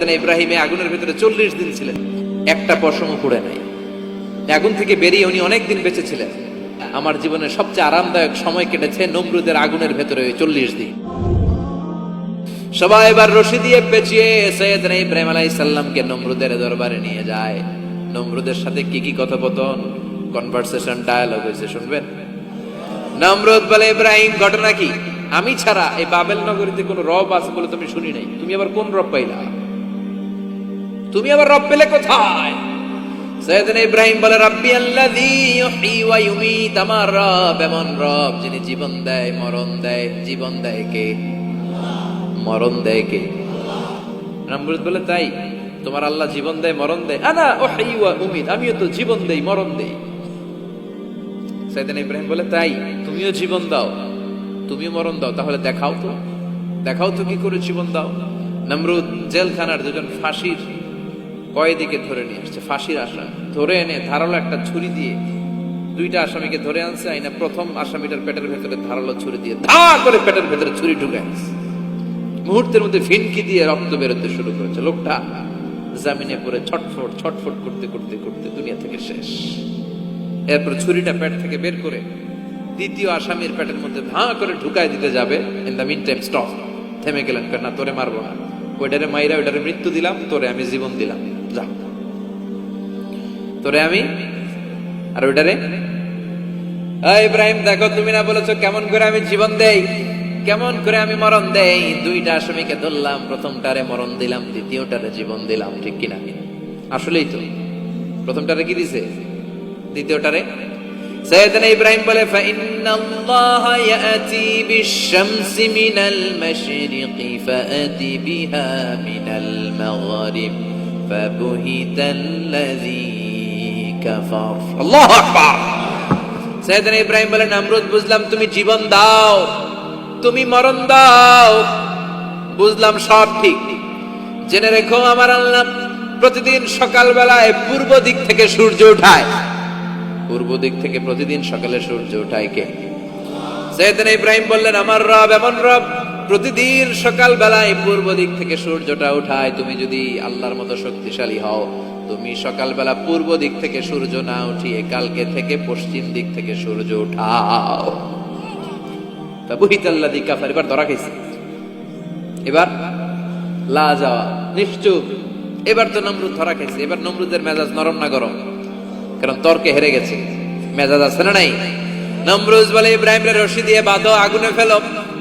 ইব্রাহিমে আগুনের ভিতরে চল্লিশ দিন ছিলেন। একটা পশমও পুড়ে নাই। আগুন থেকে বেরিয়ে উনি অনেক দিন বেঁচে ছিলেন। আমার জীবনের সবচেয়ে আরামদায়ক সময় কেটেছে নমরুদের আগুনের ভেতরে ওই চল্লিশ দিন। সবাই এবার রশি দিয়ে পেঁচিয়ে সৈয়দনা ইব্রাহিম আলাই সাল্লামকে নমরুদের দরবারে নিয়ে যায়। নমরুদের সাথে কি কি কথোপকথন? কনভারসেশন ডায়ালগ হয়েছে, শুনবেন? নমরুদ বলে, ইব্রাহিম, ঘটনা কি? আমি ছাড়া এই বাবেল নগরীতে কোনো রব আছে বলে তুমি শুনি নাই। তুমি আবার কোন রব পাইলা? তুমি আবার রব পেলে কোথায়? সৈয়দনা ইব্রাহিম বলে, রাব্বি আল্লাযী ইউহয়ী ওয়া ইউমীত, আমার রব এমন রব যিনি জীবন দেয়, মরণ দেয়। জীবন দেয় কে? মরণ দেয় কে? নামরুদ বলে, তাই, তোমার আল্লাহ জীবন দেয়, মরণ দেয়। আনা উহয়ী ওয়া উমীত, আমিও তো জীবন দেই, মরণ দেই। সৈয়দনা ইব্রাহিম বলে, তাই, তুমিও জীবন দাও, তুমিও মরণ দাও, তাহলে দেখাও তো। দেখাও তো কি করে জীবন দাও? নমরুদ জেলখানার দুজন ফাঁসির কয়েদিকে ধরে নিয়ে আসছে? ফাঁসির আশা ধরে এনে ধারালো একটা ছুরি দিয়ে দুইটা আসামিকে ধরে আনছে, আইনা প্রথম আসামিটার পেটের ভেতরে ধারালো ছুরি দিয়ে ধা করে পেটের ভেতরে ছুরি ঢুকে মুহূর্তের মধ্যে ফিনকি দিয়ে রক্ত বেরোতে শুরু করেছে। লোকটা জামিনে পড়ে ছটফট ছটফট করতে করতে করতে দুনিয়া থেকে শেষ। এরপর ছুরিটা পেট থেকে বের করে দ্বিতীয় আসামির পেটের মধ্যে ভাঁ করে ঢুকায় দিতে যাবে। In the meantime stop থেমে গেলেন কেন? না, তোরে মারবো না। ওইটারে মাইরা ওইটারে মৃত্যু দিলাম, তোরে আমি জীবন দিলাম। যা তোরে আমি আর ওইটারে এই ইব্রাহিম দেখো তুমি না বলেছো কেমন করে আমি জীবন দেই কেমন করে আমি মরণ দেই দুইটা আসামিকে ধরলাম প্রথমটারে মরণ দিলাম দ্বিতীয়টারে জীবন দিলাম ঠিক কিনা আসলেই তো প্রথমটারে কি দিছে দ্বিতীয়টারে সৈয়দনা ইব্রাহিম বলে فإن الله يأتي بالشمس من المشرق فأتي بها من المغرب فبهت الذي كفر الله أكبر সৈয়দনা ইব্রাহিম বলে নামরুদ বুঝলাম তুমি জীবন দাও তুমি মরণ দাও বুঝলাম সব ঠিক জেনে রেখো আমার আল্লাহ প্রতিদিন সকালবেলায় পূর্ব দিক থেকে সূর্য উঠায় পূর্ব দিক থেকে প্রতিদিন সকালে সূর্য উঠায় কে সৈয়দনা ইব্রাহিম বললেন আমার রব এমন রব প্রতিদিন সকাল বেলায় পূর্ব দিক থেকে সূর্যটা উঠায়, তুমি যদি আল্লাহর মতো শক্তিশালী হও, তুমি সকালবেলা পূর্ব দিক থেকে সূর্য না উঠিয়ে কালকে থেকে পশ্চিম দিক থেকে সূর্য উঠাও। তা বুহিতাল্লা দি কাফার, এবার ধরা খাইছে। এবার লা যাওয়া, নিশ্চুপ। এবার তো নমরুদ ধরা খাইছে, এবার নমরুদের মেজাজ নরম না গরম? কারণ তর্কে হেরে গেছে। মেজাজ আছে না নাই? নমরুজ বলে ইব্রাহিম রশি দিয়ে বাঁধো, আগুনে ফেলো।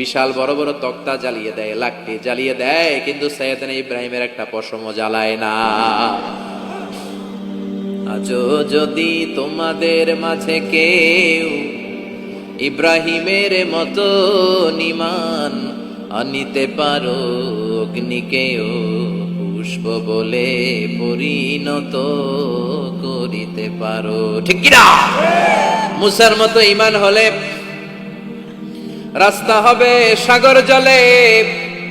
বিশাল বড় বড় তক্তা জ্বালিয়ে দেয়, লাকড়ি জ্বালিয়ে দেয়, কিন্তু সৈয়দনা ইব্রাহিমের একটা পশম জ্বালায় না। যদি তোমাদের মাঝে কেউ ইব্রাহিমের মতো নিমান আনিতে পারো অগ্নিকেও পুষ্প বলে পরিণত করিতে পারো। ঠিক কিনা? মুসার মতো ইমান হলে রাস্তা হবে সাগর জলে।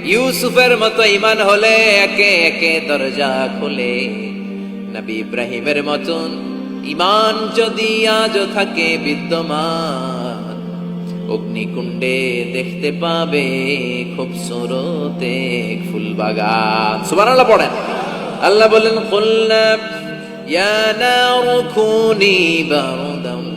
ইউসুফের মতো ইমান হলে একে একে দরজা খুলে। নবী ইব্রাহিমের মতন ইমান যদি আজও থাকে বিদ্যমান, অগ্নিকুণ্ডে দেখতে পাবে খুব সুরতে ফুল বাগান। সুবহানাল্লাহ পড়েন। আল্লাহ বলেন কুল্লা ইয়া কুনি বারদান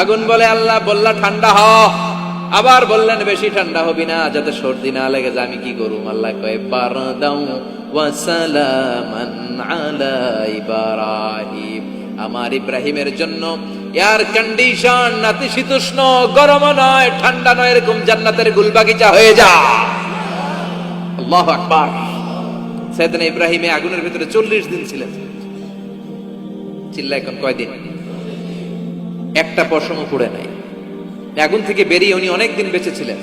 আগুন বলে আল্লাহ, বললা, ঠান্ডা হ। আবার বললেন, বেশি ঠান্ডা হবি না, যাতে সর্দি না লেগে যায়, আমি কি করুম? আল্লাহ কয়ে ইব্রাহিম আমার ইব্রাহিমের জন্য এয়ার কন্ডিশন নাতিশীতোষ্ণ গরম নয়, ঠান্ডা নয়, এরকম জান্নাতের গুলবাগিচা হয়ে যা। আল্লাহ আকবার। সেদিন ইব্রাহিমে আগুনের ভিতরে চল্লিশ দিন ছিলেন। চিল্লা এখন কয়দিন? একটা পশম পুড়ে নাই আগুন থেকে বেরিয়ে উনি অনেকদিন বেঁচে ছিলেন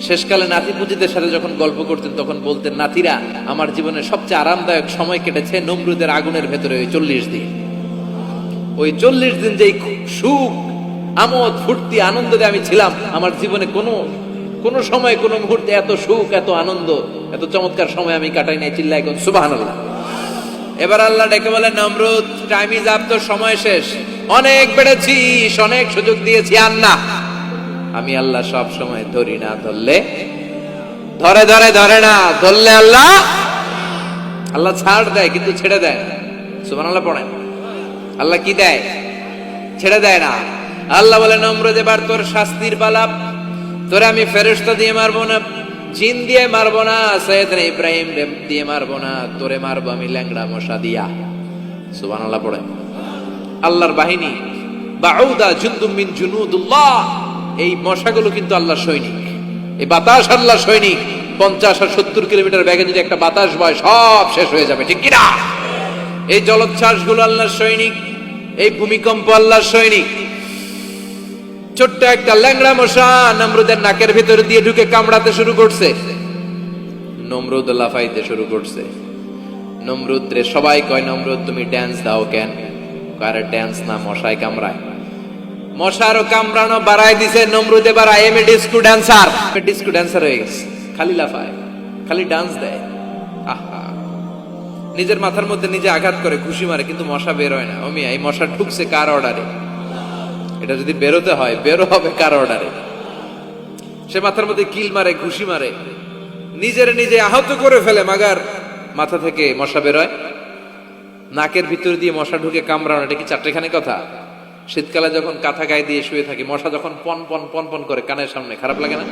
শেষকালে নাতি পুজিদের সাথে যখন গল্প করতেন, তখন বলতেন, নাতিরা, আমার জীবনে সবচেয়ে আরামদায়ক সময় কেটেছে নমরুদের আগুনের ভেতরে ওই চল্লিশ দিন। ওই চল্লিশ দিন যেই সুখ, আমোদ, ফুর্তি, আনন্দে আমি ছিলাম, আমার জীবনে কোনো কোনো সময়, কোনো মুহূর্তে এত সুখ, এত আনন্দ, এত চমৎকার সময় আমি কাটাই নাই চিল্লাই এখন সুবাহ এবার আল্লাহ ডেকে বলে নমরুদ টাইম ইজ আপ তোর সময় শেষ। অনেক বেড়েছিস, অনেক সুযোগ দিয়েছি আর না আমি আল্লাহ সব সময় ধরি না, ধরলে? ধরে ধরে ধরে না, ধরলে আল্লাহ? আল্লাহ ছাড় দেয়, কিন্তু ছেড়ে দেয় সুমান আল্লাহ পড়েন। আল্লাহ কি দেয়? ছেড়ে দেয় না। আল্লাহ বলে, নমরুদ, এবার তোর শাস্তির পালাপ তোরে আমি ফেরেশতা দিয়ে মারবো না, জিন দিয়ে মারবো না সৈয়দ ইব্রাহিম দিয়ে মারবো না, তোরে মারবো আমি ল্যাংড়া মশা দিয়া। সুবান আল্লাহ পড়ে আল্লাহর বাহিনী, বাউদা জুন্দুম মিন জুনুদুল্লাহ, এই মশাগুলো কিন্তু আল্লাহর সৈনিক। এই বাতাস আল্লাহর সৈনিক। পঞ্চাশ আর সত্তর কিলোমিটার ব্যাগে যদি একটা বাতাস বয়, সব শেষ হয়ে যাবে, ঠিক কিনা? এই জলোচ্ছ্বাসগুলো আল্লাহর সৈনিক, এই ভূমিকম্প আল্লাহর সৈনিক। ছোট্ট একটা ল্যাংড়া মশা নমরুদের নাকের ভিতরে দিয়ে ঢুকে কামড়াতে শুরু করছে। নমরুদ লাফাইতে শুরু করছে। নমরুদ রে সবাই কয়, নমরুদ, তুমি ড্যান্স দাও কেন? কারে ড্যান্স না, মশাই কামড়ায়। মশারও কামড়ানো বাড়াই দিছে নমরুদ I am a disco dancer disco dancer হয়ে গেছে। খালি লাফায়, খালি ডান্স দেয়। আহা। নিজের মাথার মধ্যে নিজে আঘাত করে খুশি মারে, কিন্তু মশা বের হয় না। অমিয়া এই মশা ঢুকছে কার অর্ডারে এটা যদি বেরোতে হয়, বেরো হবে কার অর্ডারে সে মাথার মধ্যে কিল মারে, ঘুষি মারে। নিজের নিজে আহত করে ফেলে, মাগার মাথা থেকে মশা বেরোয় নাকের ভিতর দিয়ে মশা ঢুকে কামড়ানো, এটা কি চারটেখানি কথা? শীতকালে যখন কাঁথা গায়ে দিয়ে শুয়ে থাকি, মশা যখন পন পন পন পন করে কানের সামনে, খারাপ লাগে না?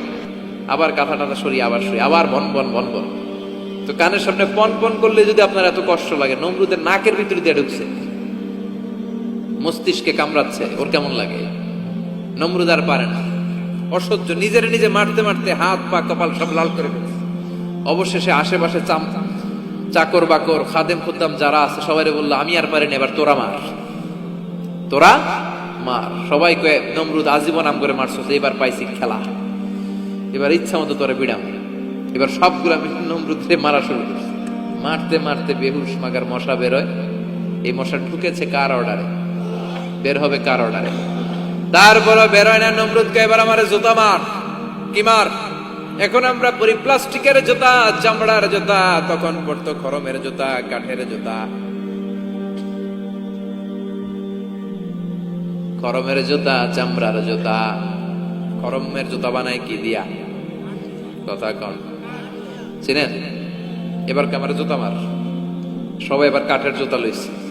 আবার কাঁথা টাথা সরিয়ে আবার শুয়ে, আবার বন বন বন বন তো কানের সামনে পন পন করলে যদি আপনার এত কষ্ট লাগে, নমরুদের নাকের ভিতর দিয়ে ঢুকছে, মস্তিষ্কে কামড়াচ্ছে, ওর কেমন লাগে? নমরুদ আর পারে না। অসহ্য, নিজের নিজে মারতে মারতে হাত, পা, কপাল সব লাল করে অবশেষে আশেপাশে চাম চাকর বাকর, খাদেম খুদ্দাম যারা আছে সবাই বলল, আমি আর পারিনি, এবার তোরা মার। তোরা মার। সবাই কয়ে, নমরুদ আজীবন নাম করে মারছো এবার পাইছি খেলা। এবার ইচ্ছা মতো তোরা বিড়াম। এবার সবগুলো আমি নমরুদে মারা শুরু করছি। মারতে মারতে বেহুশ মাগার মশা বেরোয় এই মশা ঢুকেছে কার অর্ডারে? বের হবে কার অর্ডারে? তারপরে বেরোয় না, নমরুদকে এবার আমার জুতা মার। কি মার? এখন আমরা পরি প্লাস্টিকের জুতা, চামড়ার জুতা, তখন পড়তো খরমের জুতা, কাঠের জুতা। খরমের জুতা, চামড়ার জুতা। খরমের জুতা বানায় কি দিয়া? কথা কন। চিনেন? এবার ক্যামেরা জুতা মার? সবাই এবার কাঠের জুতা লইছে।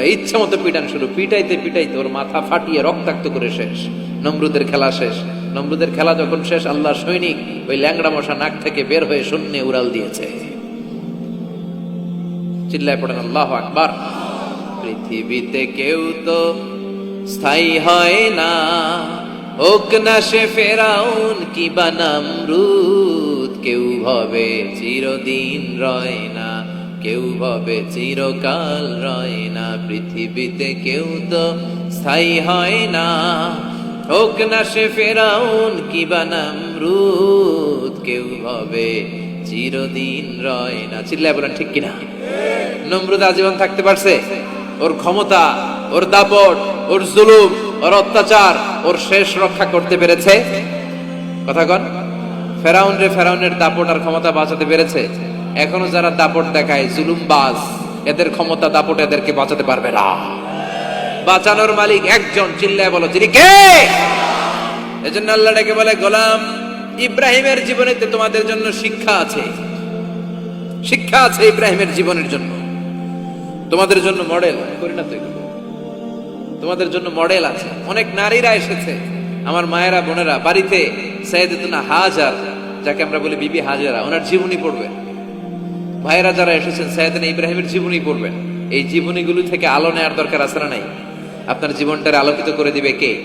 ইচ্ছা মতো পিটান শুরু পিটাইতে পিটাইতে ওর মাথা ফাটিয়ে রক্তাক্ত করে শেষ। নমরুদের খেলা শেষ। নমরুদের খেলা যখন শেষ, আল্লাহ সৈনিক ওই ল্যাংড়া মশা নাক থেকে বের হয়ে শূন্যে উড়াল দিয়েছে। চিল্লায় পড়েন, আল্লাহ আকবার। পৃথিবীতে কেউ তো স্থায়ী হয় না। হোক না সে ফেরাউন কি বানামরুদ কেউ ভাবে চিরদিন রয় না। কেউ ভাবে চিরকাল রয় না। পৃথিবীতে কেউ তো স্থায়ী হয় না। হোক না সে ফেরাউন কি বানামরুদ কেউ ভাবে চিরদিন রয় না। চিল্লায় বলেন ঠিক কিনা? নমরুদ আজীবন থাকতে পারছে? ওর ক্ষমতা, ওর দাপট, ওর জুলুম, ওর অত্যাচার, ওর শেষ রক্ষা করতে পেরেছে? কথা কন। ফেরাউন রে ফেরাউনের দাপট আর ক্ষমতা বাঁচাতে পেরেছে। এখনও যারা দাপট দেখায় জুলুম বাজ এদের ক্ষমতা দাপট এদেরকে বাঁচাতে পারবে না। বাঁচানোর মালিক একজন, চিল্লায় বলো, যিনি কে? এজন্য আল্লাহ ডেকে বলে, গোলাম ইব্রাহিমের জীবনেতে তোমাদের জন্য শিক্ষা আছে। শিক্ষা আছে ইব্রাহিমের জীবনের জন্য। তোমাদের জন্য মডেল, করি না। তোমাদের জন্য মডেল আছে। অনেক নারীরা এসেছে, আমার মায়েরা, বোনেরা, বাড়িতে সৈয়দুনা হাজার, যাকে আমরা বলি বিবি হাজারা, ওনার জীবনী পড়বেন। ভাইয়েরা যারা এসেছেন সৈয়দিন ইব্রাহিমের জীবনী পড়বেন। এই জীবনীগুলো থেকে আলো নেওয়ার দরকার আছে না নাই? আপনার জীবনটারে আলোকিত করে দিবে কে?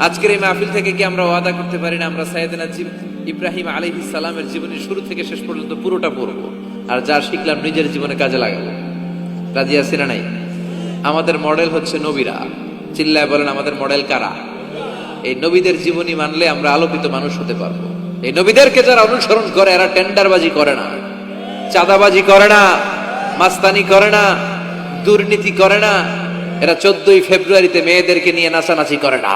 আজকের এই মাহফিল থেকে কি আমরা ওয়াদা করতে পারি না? আমরা সাইয়েদিনা ইব্রাহিম আলাইহিস সালামের জীবনী শুরু থেকে শেষ পর্যন্ত পুরোটা পড়ব। আর যা শিখলাম নিজের জীবনে কাজে লাগাবো। রাজি আছি না নাই? আমাদের মডেল হচ্ছে নবীরা। চিল্লায় বলেন, আমাদের মডেল কারা? এই নবীদের জীবনী মানলে আমরা আলোকিত মানুষ হতে পারব। এই নবীদেরকে যারা অনুসরণ করে, এরা টেন্ডারবাজি করে না। চাঁদাবাজি করে না। মাস্তানি করে না। দুর্নীতি করে না। এরা চোদ্দই ফেব্রুয়ারিতে মেয়েদেরকে নিয়ে নাচানাচি করে না।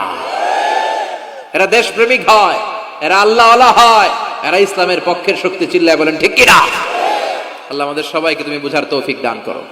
এরা দেশপ্রেমিক হয়, এরা আল্লাহ আল্লাহ হয়, এরা ইসলামের পক্ষের শক্তি চিল্লায় বলেন, ঠিক কিনা? আল্লাহ আমাদের সবাইকে তুমি বুঝার তৌফিক দান করো।